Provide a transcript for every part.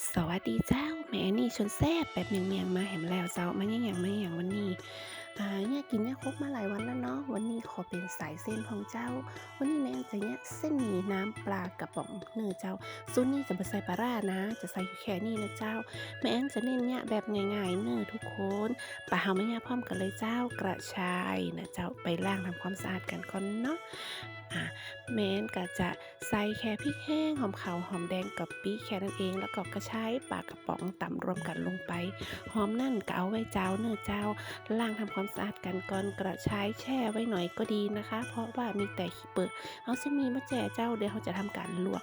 สวัสดีเจ้าแม่นี่ชวนแซ่บแบบเมียงๆมาแหมแล้วเจ้ามาอย่างมาอย่างวันนี้อ่าเนี่ยกินเนี่ยครบมาหลายวันแล้วเนาะวันนี้ขอเป็นสายเส้นของเจ้า วันนี้แม่จะเนี่ยเส้นหมี่น้ำปลากระป๋องเนื้อเจ้าซุนนี่จะไม่ใส่ปลาร้านะ จะใส่อยู่แค่นี้นะเจ้าแม่แอนจะเน้นเนี่ยแบบง่ายๆเนื้อทุกคนปลาเฮาไม่เนี่ยพร้อมกันเลยเจ้ากระชายนะเจ้าไปล้างทำความสะอาดกันก่อนเนาะ อ่าแมนก็จะใส่แค่พริกแห้งหอมขาวหอมแดงกับปีแค่นั้นเอง แล้วก็กระชายปากระป๋องต่ำรวมกันลงไป หอมนั่นก็เอาไว้เจ้าเนื้อเจ้าล้างทำความสะอาดกันก่อนกระชายแช่ไว้หน่อยก็ดีนะคะ เพราะว่ามีแต่ขี้เปิดเอาจะมีมาแจกเจ้าเดี๋ยวเขาจะทำการลวก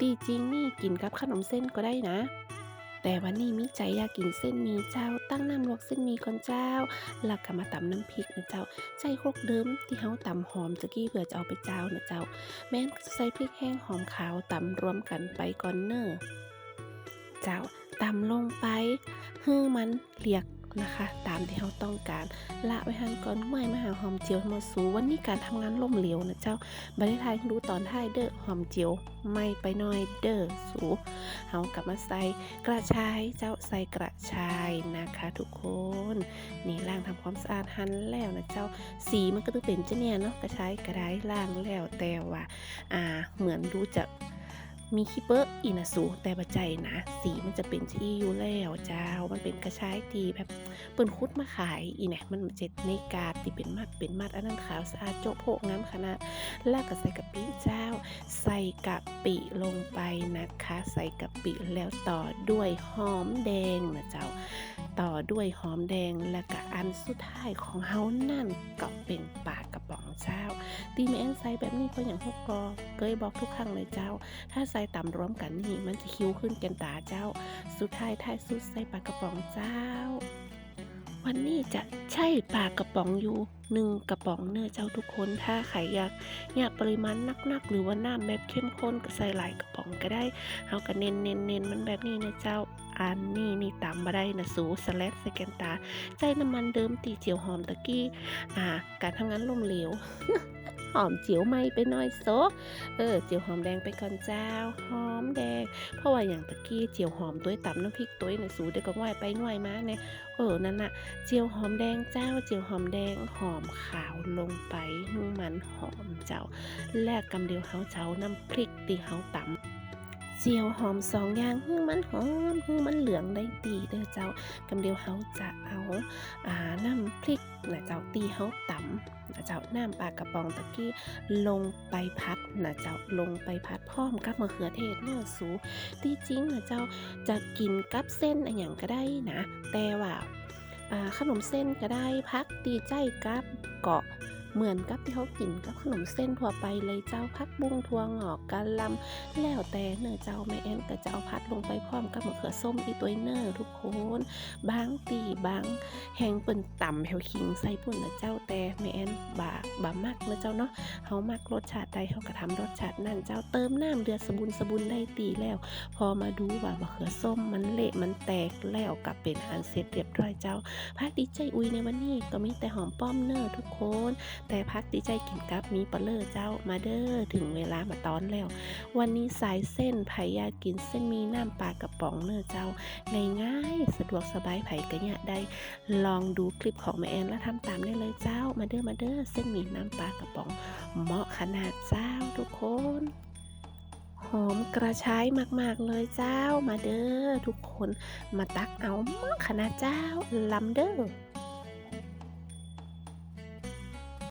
ตีจริงนี่กินกับขนมเส้นก็ได้นะ แต่วันนี้มิใจอยากกินเส้นหมีเจ้า ตั้งน้ำลวกเส้นหมีก่อนเจ้า แล้วก็มาตำน้ำพริกนะเจ้าใส่ครกเดิมที่เฮาตำหอมตะกี้เบื่อจะเอาไปเจ้านะเจ้า แม่นใส่พริกแห้งหอมขาวตำรวมกันไปก่อนเนอเจ้าตำลงไปฮื้อมันเรียก นะคะ ตามที่เราต้องการละไว้หันก่อนห้วยมาหาหอมเจียวมาสูวันนี้การทำงานล่มเหลวนะเจ้าบริทายดูตอนท้ายเด้อหอมเจียวไม่ไปหน่อยเด้อสูเฮากลับมาใส่กระชายเจ้าใส่กระชายนะคะ ทุกคนนี่ล้างทำความสะอาดหันแล้วนะเจ้าสีมันก็ต้องเป็นเจ้าเนี่ยเนาะกระชายกระไดล่างแล้วแต่ว่าอ่าเหมือนดูจะ มีคิเปอร์อีนะสูแต่บัจใจนะ สีมันจะเป็นที่อยู่แล้วเจ้า มันเป็นกระชายตีแบบเปิ้นคุดมาขายอีเนี่ยมันเจ็ดในกาดที่เป็นมัดเป็นมัดอันนั้นขาวสะอาดโจ๊ะโพกงามขนาดแล้วก็ใส่กะปิเจ้า ใส่กะปิลงไปนะคะ ใส่กะปิแล้วต่อด้วยหอมแดงนะเจ้า ต่อด้วยหอมแดงและก็อันสุดท้ายของเฮานั่นก็เป็นปลากระป๋องเจ้า ตีแมนไซแบบนี้ก็อย่างพวกกอเคยบอกทุกครั้งเลยเจ้า ถ้าใส่ต่ำรวมกันนี่มันจะคิ้วขึ้นกันตาเจ้า สุดท้ายท้ายสุดใส่ปลากระป๋องเจ้า วันนี้จะใช่ปลากระป๋องอยู่หนึ่งกระป๋องเนื้อเจ้าทุกคนถ้าใครอยากอยากปริมาณนักๆ หรือว่าน้ำแบบเข้มข้นก็ใส่หลายกระป๋องก็ได้เอาก็เน้นเน้นเน้นมันแบบนี้นะเจ้าอันนี้นี่ตามมาได้นะสูสแลดสแกนตา ใจน้ำมันเดิมตีเจียวหอมตะกี้อ่าการทำงานล่มเหลว หอมเจียวไม่ไปหน่อยโซเออเจียวหอมแดงไปก่อนเจ้าหอมแดง เพราะว่าอย่างตะกี้เจียวหอมตัวตำน้ำพริกตัวในสูเด็กก็ง่ายไปง่ายมาเนี่ยเออนั่นน่ะเจียวหอมแดงเจ้า เจียวหอมแดงหอมขาวลงไปมันหอมเจ้า แลกกำเดียวเฮาเจ้าน้ำพริกตีเฮาตำ เจียวหอมสองอย่างให้มันหอมให้มันเหลืองได้ตีเด้อเจ้ากำเดียวเฮาจะเอาอ่าน้ำพริกนะเจ้าตีเฮาตำนะเจ้าน้ำปลากระป๋องตะกี้ลงไปพัดนะเจ้าลงไปพัดพร้อมกับมะเขือเทศเนื้อสูที่จริงนะเจ้าจะกินกับเส้นอะไรอย่างก็ได้นะ แต่ว่าอ่าขนมเส้นก็ได้พักตีใจกับเกาะ เหมือนกับที่เขากินกับขนมเส้นทั่วไปเลยเจ้าพักบุ้งทั่วงอกกะลำแล้วแต่เนอเจ้าแม่แอนก็จะเอาพัดลงไปพร้อมกับมะเขือส้มอีตัวเนอทุกคนบางตีบางแหงเปิ้นต่ำแถวขิงใส่ปุ่นนะเจ้าแต่แม่แอนบาบามักนะเจ้าเนาะเฮามักรสชาติใดเฮาก็ทำรสชาตินั่นเจ้าเติมน้ำเดือดสบุนสบุนได้ตีแล้ว พอมาดูว่ามะเขือส้มมันเละมันแตกแล้วกับเป็นอันเสร็จเรียบร้อยเจ้าพักดีใจอุยในวันนี้ก็มีแต่หอมป้อมเนอทุกคนแต่พักดีใจกินกับมีปลาเลอเจ้ามาเด้อถึงเวลามาตอนแล้ว วันนี้สายเส้นไผ่ยากินเส้นมีน้ำปลากระป๋องเนื้อเจ้าง่ายๆสะดวกสบายไผ่กระยะได้ ลองดูคลิปของแม่แอนแล้วทำตามได้เลยเจ้า มาเด้อมาเด้อเส้นมีน้ำปลากระป๋อง เหมาะขนาดเจ้าทุกคนหอมกระชายมากๆเลยเจ้ามาเด้อทุกคนมาตักเอาเหมาะขนาดเจ้าลำเด้อ